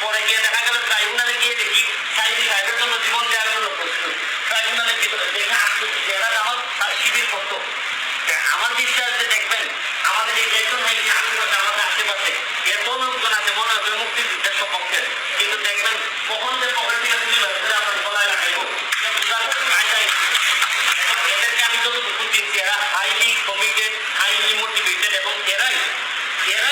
পরে গিয়ে দেখা গেল ট্রাইব্যুনালে গিয়ে দেখি সাহেবের জন্য জীবন দেওয়ার জন্য প্রস্তুত। করতো। আমার বিশ্বাস যে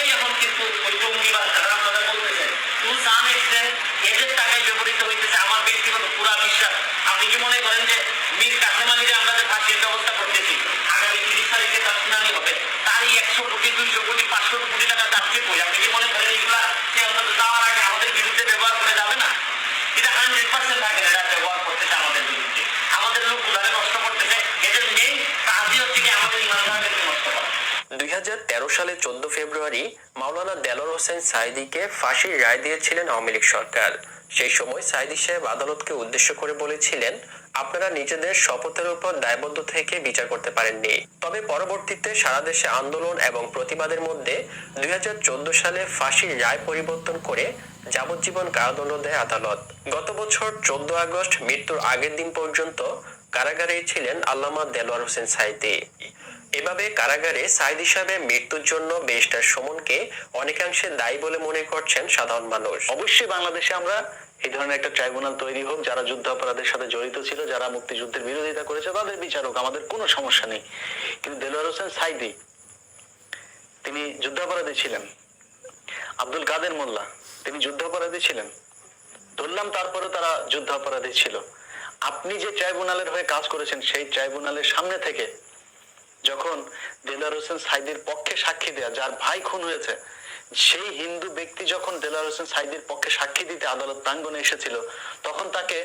এরাই এখন কিন্তু ওই বা যারা আপনারা বলতেছেন টু সাম এক্সটেন্ট এদের টাকায় ব্যবহৃত হইতেছে আমার ব্যক্তিগত পুরা বিশ্বাস আপনি কি মনে করেন যে মীর কাসেম আলীরে আমরা যে ফাঁসির ব্যবস্থা করতেছি আগামী তিরিশ তারিখে তার শুনানি হবে তারই একশো কোটি দুইশো কোটি পাঁচশো কোটি টাকা যাচ্ছে কই আপনি কি মনে করেন এগুলা সে অন্তত যাওয়ার আগে আমাদের বিরুদ্ধে ব্যবহার করে যাবে না এটা হান্ড্রেড পার্সেন্ট থাকে না এটা ব্যবহার করতেছে আমাদের বিরুদ্ধে আমাদের লোকগুলারে নষ্ট করতেছে এদের মেইন কাজই হচ্ছে কি আমাদের ইমানদারদেরকে নষ্ট করা দুই হাজার তেরো সালে চোদ্দ ফেব্রুয়ারি মাওলানা দেলোয়ার হোসেন সাইদিকে ফাঁসির রায় দিয়েছিলেন আওয়ামী লীগ সরকার। সেই সময় সাইদি সাহেব আদালতকে উদ্দেশ্য করে বলেছিলেন, আপনারা নিজেদের শপথের উপর দায়বদ্ধ থেকে বিচার করতে পারেননি। তবে পরবর্তীতে সারা দেশে আন্দোলন এবং প্রতিবাদের মধ্যে দুই হাজার চোদ্দ সালে ফাঁসির রায় পরিবর্তন করে যাবজ্জীবন কারাদণ্ড দেয় আদালত। গত বছর চোদ্দ আগস্ট মৃত্যুর আগের দিন পর্যন্ত কারাগারেই ছিলেন আল্লামা দেলোয়ার হোসেন সাইদি এভাবে কারাগারে সাইদ হিসাবে মৃত্যুর জন্য ব্যারিস্টার সুমনকে অনেকাংশে দায়ী বলে মনে করছেন সাধারণ মানুষ। অবশ্যই বাংলাদেশে আমরা এই ধরনের একটা ট্রাইব্যুনাল তৈরি হোক, যারা যুদ্ধ অপরাধের সাথে জড়িত ছিল, যারা মুক্তিযুদ্ধের বিরোধিতা করেছে, তাদের বিচার হোক আমাদের কোনো সমস্যা নেই। কিন্তু দেলোয়ার হোসেন সাইদি তিনি যুদ্ধাপরাধী ছিলেন। আব্দুল কাদের মোল্লা, তিনি যুদ্ধাপরাধী ছিলেন। ধরলাম তারপরে তারা যুদ্ধাপরাধী ছিল। আপনি যে ট্রাইব্যুনালের হয়ে কাজ করেছেন, সেই ট্রাইব্যুনালের সামনে থেকে যখন দেলার হোসেন সাইদির পক্ষে সাক্ষী দেয়া, যার ভাই খুন হয়েছে, সেই হিন্দু ব্যক্তি যখন দেলার হোসেন সাইদির পক্ষে সাক্ষী দিতে আদালত প্রাঙ্গনে এসেছিল, তখন তাকে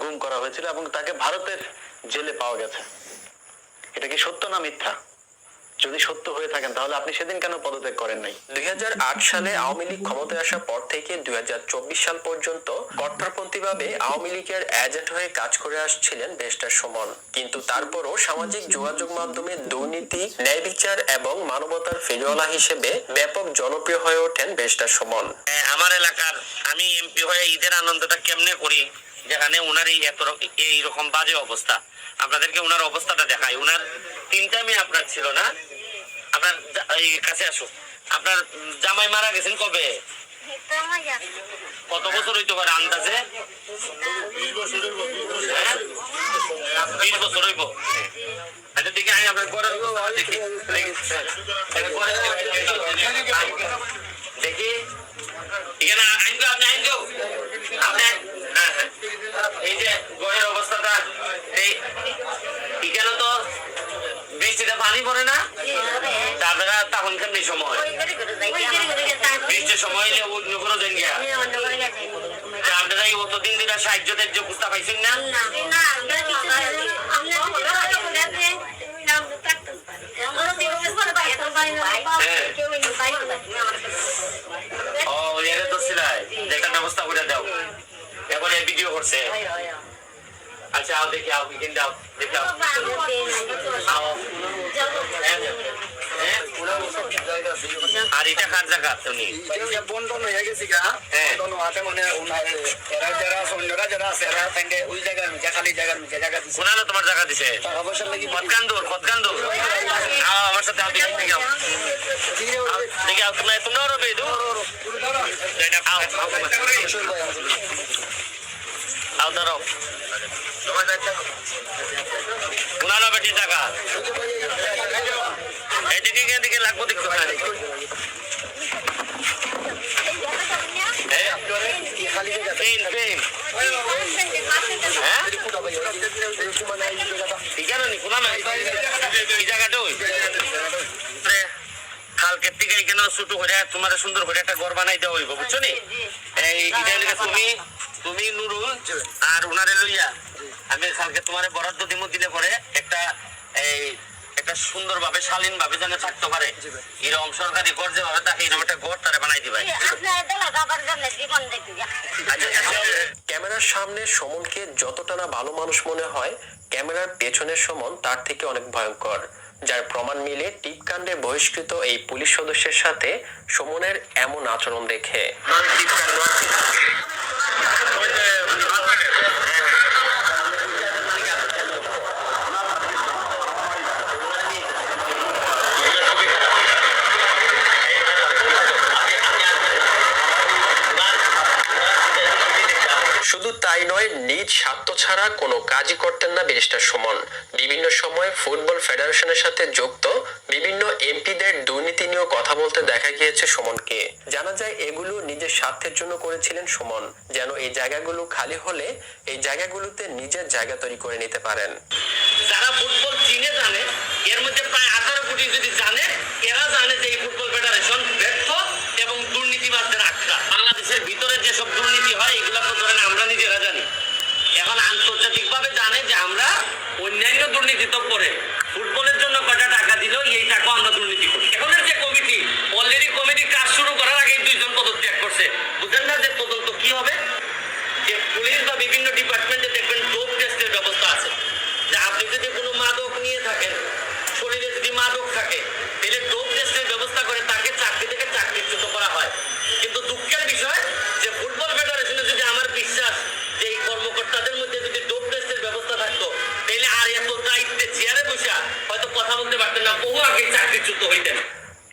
গুম করা হয়েছিল এবং তাকে ভারতের জেলে পাওয়া গেছে। এটা কি সত্য না মিথ্যা? যদি সত্য হয়ে থাকেন, তাহলে আপনি সেদিন কেন পদত্যাগ করেন নাই? দুই সালে আওয়ামী লীগ ক্ষমতায় আসার পর থেকে দুই সাল পর্যন্ত কট্টরপন্থীভাবে আওয়ামী লীগের এজেন্ট হয়ে কাজ করে আসছিলেন বেস্টার সুমন। কিন্তু তারপরও সামাজিক যোগাযোগ মাধ্যমে দুর্নীতি, ন্যায় বিচার এবং মানবতার ফেরিওয়ালা হিসেবে ব্যাপক জনপ্রিয় হয়ে ওঠেন বেস্টার সুমন। আমার এলাকার আমি এমপি হয়ে ঈদের আনন্দটা কেমনে করি? যেখানে উনার এই এত এইরকম বাজে অবস্থা। আপনাদেরকে উনার অবস্থাটা দেখাই। উনার তিনটা মেয়ে আপনার ছিল না? আপনার এই কাছে আসো আপনার জামাই মারা গেছেন কবে? কত বছর হইতে পারে আন্দাজে? হ্যাঁ? বিশ বছর হইব। এটা দেখি আমি আপনার ঘরে দেখি। দেখি। আপনারা তখন সময়। বৃষ্টির সময় এলে অন্য কোনো দিন গিয়া। দিন সাহায্য টাহ্য বুঝতে পাইছেন না? ও এর দেখার ব্যবস্থা করে দাও। এবারে ভিডিও করছে। আচ্ছা আও দেখি, আও কিন দাও দেখি আও আও হ্যাঁ? আর এটা কার জায়গা তুমি বন্টন হয়ে গেছে গা হ্যাঁ। বন্টন হওয়াতে মানে ওনার এরা যারা সৈন্যরা যারা আছে এরা সঙ্গে ওই জায়গার মিজা খালি জায়গার মিজা জায়গা দিছে কোনালো তোমার জায়গা দিছে টাকা পয়সার লাগি কতকান্দুর কতকান্দুর আও আমার সাথে আও দেখি দেখি আও আও, দেখি আও তোমরা তোমরাও রবে দু আও আও আও দাঁড়াও কোনালো বেটির জায়গা এদিকে এখান থেকে লাগবো দেখতে পারে খালি জায়গা পেন পেন হ্যাঁ ঠিকানো নি কোনা নাই এই জায়গাটা ওই কালকের থেকে এখানে ছোট করে তোমার সুন্দর করে একটা ঘর বানাই দেওয়া হইব বুঝছ নি এই তুমি তুমি নুরুল আর উনারে লইয়া আমি কালকে তোমার বরাদ্দ দিমু দিলে পরে একটা এই একটা সুন্দর ভাবে শালীন ভাবে যেন থাকতে পারে। এরকম সরকারি ঘর যেভাবে থাকে এরকম একটা ঘর তারা বানাই দিবে। ক্যামেরার সামনে সুমনকে যতটা না ভালো মানুষ মনে হয় ক্যামেরার পেছনের সুমন তার থেকে অনেক ভয়ঙ্কর। যার প্রমাণ মিলে টিপকাণ্ডে বহিষ্কৃত এই পুলিশ সদস্যের সাথে সুমনের এমন আচরণ দেখে। তাই নয়, নিজ স্বার্থ ছাড়া কোনো কাজই করতেন না ব্যারিস্টার সুমন। বিভিন্ন সময় ফুটবল ফেডারেশনের সাথে যুক্ত বিভিন্ন এমপিদের দুর্নীতি নিয়েও কথা বলতে দেখা গিয়েছে সুমনকে। জানা যায়, এগুলো নিজের স্বার্থের জন্য করেছিলেন সুমন, যেন এই জায়গাগুলো খালি হলে এই জায়গাগুলোতে নিজের জায়গা তৈরি করে নিতে পারেন। যারা ফুটবল চিনে জানে, এর মধ্যে প্রায় আঠারো কোটি যদি জানে, এরা জানে যে এই ফুটবল ফেডারেশন ব্যর্থ এবং দুর্নীতিবাজদের আখড়া বাংলাদেশের ভিতরে যেসব দুর্নীতি হয় এগুলো তো ধরেন আমরা নিজেরা জানি এখন আন্তর্জাতিকভাবে জানে যে আমরা অন্যান্য দুর্নীতি তো করে ফুটবলের জন্য কটা টাকা দিল এই টাকা আমরা দুর্নীতি করি এখনের যে কমিটি অলরেডি কমিটি কাজ শুরু করার আগে দুইজন পদত্যাগ করছে বুঝেন না যে তদন্ত কি হবে যে পুলিশ বা বিভিন্ন ডিপার্টমেন্টে দেখবেন ডোপ টেস্টের ব্যবস্থা আছে যে আপনি যদি কোনো মাদক নিয়ে থাকেন শরীরে যদি মাদক থাকে, তাহলে ডোপ টেস্টের ব্যবস্থা করে তাকে চাকরি থেকে চাকরিচ্যুত করা হয়। কিন্তু দুঃখের বিষয় যে ফুটবল ফেডারেশনে যদি আমার বিশ্বাস যে এই কর্মকর্তাদের মধ্যে যদি ডোপ টেস্টের ব্যবস্থা থাকতো, তাহলে আর এত দায়িত্বে চেয়ারে বসে হয়তো কথা বলতে পারতেন না, বহু আগে চাকরিচ্যুত হইতেন।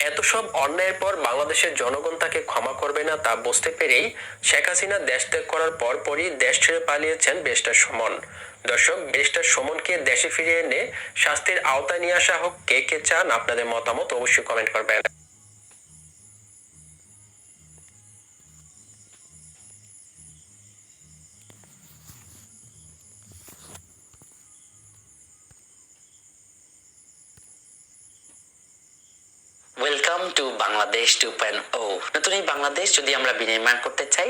এত সব অন্যায়ের পর বাংলাদেশের জনগণ তাকে ক্ষমা করবে না তা বুঝতে পেরেই শেখ হাসিনা দেশ ত্যাগ করার পরপরই দেশ ছেড়ে পালিয়েছেন বেস্টার সুমন। দর্শক বেস্টার সুমনকে দেশে ফিরিয়ে এনে শাস্তির আওতায় নিয়ে আসা হোক, কে কে চান, আপনাদের মতামত অবশ্যই কমেন্ট করবেন। To Bangladesh two point O নতুন এই বাংলাদেশ যদি আমরা বিনির্মাণ করতে চাই